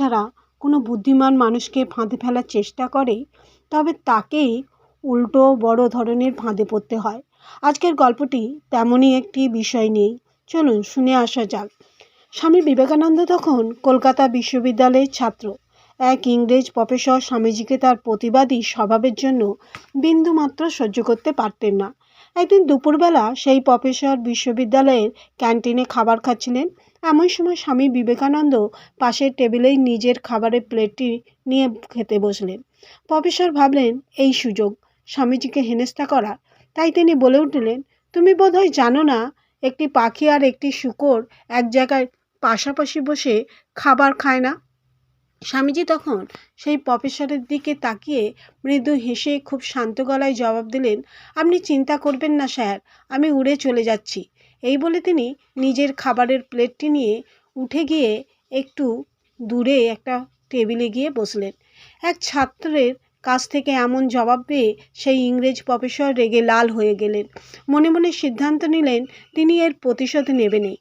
ছাড়া কোনো বুদ্ধিমান মানুষকে ফাঁদে ফেলার চেষ্টা করে, তবে তাকেই উল্টো বড় ধরনের ফাঁদে পড়তে হয়। আজকের গল্পটি তেমনই একটি বিষয় নিয়েই। চলুন শুনে আসা যাক। স্বামী বিবেকানন্দ তখন কলকাতা বিশ্ববিদ্যালয়ের ছাত্র। এক ইংরেজ প্রফেসর স্বামীজিকে তার প্রতিবাদী স্বভাবের জন্য বিন্দুমাত্র সহ্য করতে পারতেন না। একদিন দুপুরবেলা সেই প্রফেসর বিশ্ববিদ্যালয়ের ক্যান্টিনে খাবার খাচ্ছিলেন। এমন সময় স্বামী বিবেকানন্দ পাশের টেবিলেই নিজের খাবারের প্লেটটি নিয়ে খেতে বসলেন। প্রফেসর ভাবলেন, এই সুযোগ, স্বামীজিকে হেনস্থা করার তাই তিনি বলে উঠলেন, তুমি বোধহয় জানো না, একটি পাখি আর একটি শুকর এক জায়গায় পাশাপাশি বসে খাবার খায় না? স্বামীজি তখন সেই প্রফেসরের দিকে তাকিয়ে মৃদু হেসে খুব শান্ত গলায় জবাব দিলেন, আপনি চিন্তা করবেন না, স্যার, আমি উড়ে চলে যাচ্ছি। এই বলে তিনি নিজের খাবারের প্লেটটি নিয়ে উঠে গিয়ে একটু দূরে একটা টেবিলে গিয়ে বসলেন। এক ছাত্রের কাছ থেকে এমন জবাব পেয়ে সেই ইংরেজ প্রফেসর রেগে লাল হয়ে গেলেন। মনে মনে সিদ্ধান্ত নিলেন, তিনি এর প্রতিশোধ নেবেনই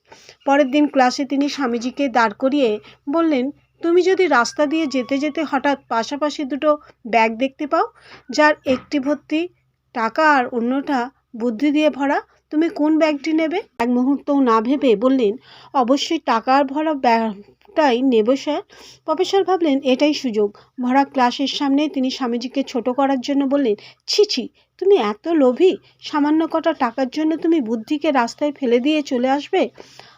পরের দিন ক্লাসে তিনি স্বামীজিকে দাঁড় করিয়ে বললেন, তুমি যদি রাস্তা দিয়ে যেতে যেতে হঠাৎ পাশাপাশি দুটো ব্যাগ দেখতে পাও, যার একটি ভর্তি টাকা আর অন্যটা বুদ্ধি দিয়ে ভরা তুমি কোন ব্যাগটি নেবে? এক মুহূর্তও না ভেবে বললেন অবশ্যই টাকার ভরা ব্যাগটাই নেব স্যার প্রফেসর ভাবলেন, এটাই সুযোগ। ভরা ক্লাসের সামনে তিনি স্বামীজিকে ছোট করার জন্য বললেন, ছি ছি, তুমি এত লোভী, সামান্য কটা টাকার জন্য তুমি বুদ্ধিকে রাস্তায় ফেলে দিয়ে চলে আসবে?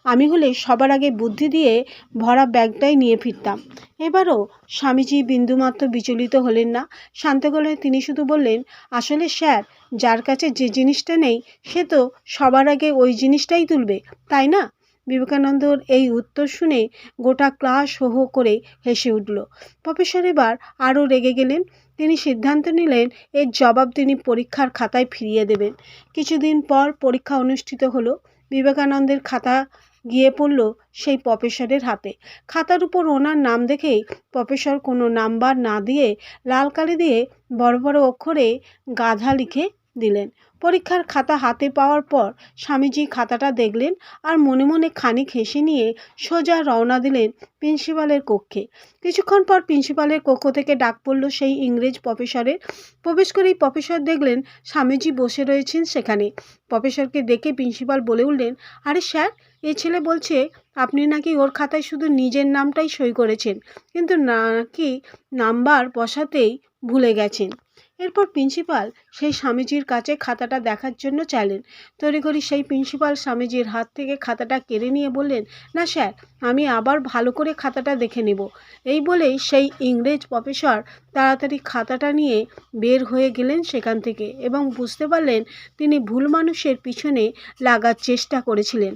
আমি হলে সবার আগে বুদ্ধি দিয়ে ভরা ব্যাগটাই নিয়ে ফিরতাম। এবারও স্বামীজি বিন্দুমাত্র বিচলিত হলেন না। শান্ত গলায় তিনি শুধু বললেন, আসলে স্যার, যার কাছে যে জিনিসটা নেই, সে তো সবার আগে ওই জিনিসটাই তুলবে, তাই না? বিবেকানন্দর এই উত্তর শুনে গোটা ক্লাস হো হো করে হেসে উঠল। প্রফেসর এবার আরও রেগে গেলেন। তিনি সিদ্ধান্ত নিলেন, এর জবাব তিনি পরীক্ষার খাতায় ফিরিয়ে দেবেন। কিছুদিন পর পরীক্ষা অনুষ্ঠিত হলো। বিবেকানন্দের খাতা গিয়ে পড়ল সেই প্রফেসরের হাতে। খাতার উপর ওনার নাম দেখেই প্রফেসর কোনো নাম্বার না দিয়ে লাল কালি দিয়ে বড় বড় অক্ষরে গাধা লিখে দিলেন। পরীক্ষার খাতা হাতে পাওয়ার পর স্বামীজি খাতাটা দেখলেন আর মনে মনে খানিক হেসে নিয়ে সোজা রওনা দিলেন প্রিন্সিপালের কক্ষে। কিছুক্ষণ পর প্রিন্সিপালের কক্ষ থেকে ডাক পড়ল সেই ইংরেজ প্রফেসরের। প্রবেশ করেই প্রফেসর দেখলেন স্বামীজি বসে রয়েছেন সেখানে। প্রফেসরকে দেখে প্রিন্সিপাল বলে উঠলেন, আরে স্যার এ ছেলে বলছে আপনি নাকি ওর খাতায় শুধু নিজের নামটাই সই করেছেন, কিন্তু নাকি নাম্বার বসাতেই ভুলে গেছেন। এরপর প্রিন্সিপাল সেই স্বামীজির কাছে খাতাটা দেখার জন্য চাইলেন। তড়িঘড়ি সেই প্রিন্সিপাল স্বামীজির হাত থেকে খাতাটা কেড়ে নিয়ে বললেন, না স্যার, আমি আবার ভালো করে খাতাটা দেখে নেব। এই বলেই সেই ইংরেজ প্রফেসর তাড়াতাড়ি খাতাটা নিয়ে বের হয়ে গেলেন সেখান থেকে এবং বুঝতে পারলেন তিনি ভুল মানুষের পিছনে লাগার চেষ্টা করেছিলেন।